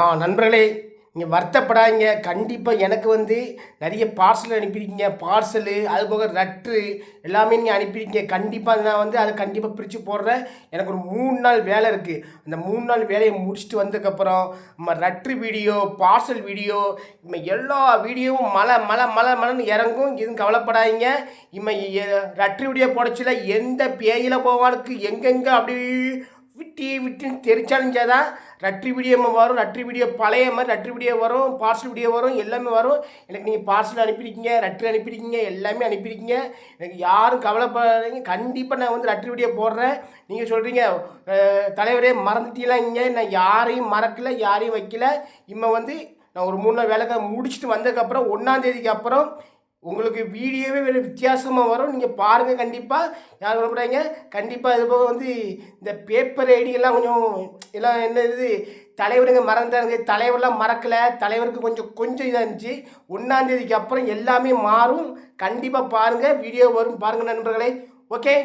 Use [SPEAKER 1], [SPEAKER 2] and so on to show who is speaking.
[SPEAKER 1] ஆ நண்பர்களே நீங்கள் வருத்தப்படாதீங்க. கண்டிப்பாக எனக்கு வந்து நிறைய பார்சல் அனுப்பியிருக்கீங்க. பார்சலு அது போக ரட்ரு எல்லாமே நீங்கள் அனுப்பியிருக்கீங்க. கண்டிப்பாக நான் வந்து அதை கண்டிப்பாக பிரித்து போடுறேன். எனக்கு ஒரு மூணு நாள் வேலை இருக்குது அந்த மூணு நாள் வேலையை முடிச்சுட்டு வந்ததுக்கப்புறம் நம்ம ரட்ரு வீடியோ பார்சல் வீடியோ இம்மை எல்லா வீடியோவும் மழை மழை மழை மழைன்னு இறங்கும். எதுவும் கவலைப்படாதீங்க. இம்மை ரட்ரு வீடியோ போடச்சில எந்த பேயில் போவானுக்கு எங்கெங்கே அப்படி டிவி விட்டுன்னு தெரிச்சாலும் ரட்ரி வீடியோ வரும் ரட்ரி வீடியோ பழைய மாதிரி ரட்ரி வீடியோ வரும் பார்சல் வீடியோ வரும் எல்லாமே வரும். எனக்கு நீங்கள் பார்சல் அனுப்பியிருக்கீங்க ரட்ரி அனுப்பியிருக்கீங்க எல்லாமே அனுப்பியிருக்கீங்க எனக்கு யாரும் கவலைப்படாதீங்க. கண்டிப்பாக நான் வந்து ரட்ரி வீடியோ போடுறேன். நீங்கள் சொல்கிறீங்க தலைவரே மறந்துட்டீங்களா இங்கே நான் யாரையும் மறக்கல யாரையும் வைக்கல. இம்மை வந்து நான் ஒரு மூணு நாள் வேலை முடிச்சுட்டு வந்ததுக்கப்புறம் ஒன்றாந்தேதிக்கு அப்புறம் உங்களுக்கு வீடியோவே வேறு வித்தியாசமாக வரும். நீங்கள் பாருங்கள் கண்டிப்பாக யார் சொல்லப்படுறாங்க கண்டிப்பாக இது போக வந்து இந்த பேப்பர் ஐடியெல்லாம் கொஞ்சம் எல்லாம் என்ன இது தலைவருங்க மறந்தாங்க தலைவர்லாம் மறக்கலை. தலைவருக்கு கொஞ்சம் கொஞ்சம் இதாக இருந்துச்சு. ஒன்றாந்தேதிக்கு அப்புறம் எல்லாமே மாறும். கண்டிப்பாக பாருங்கள் வீடியோ வரும். பாருங்கள் நண்பர்களே. ஓகே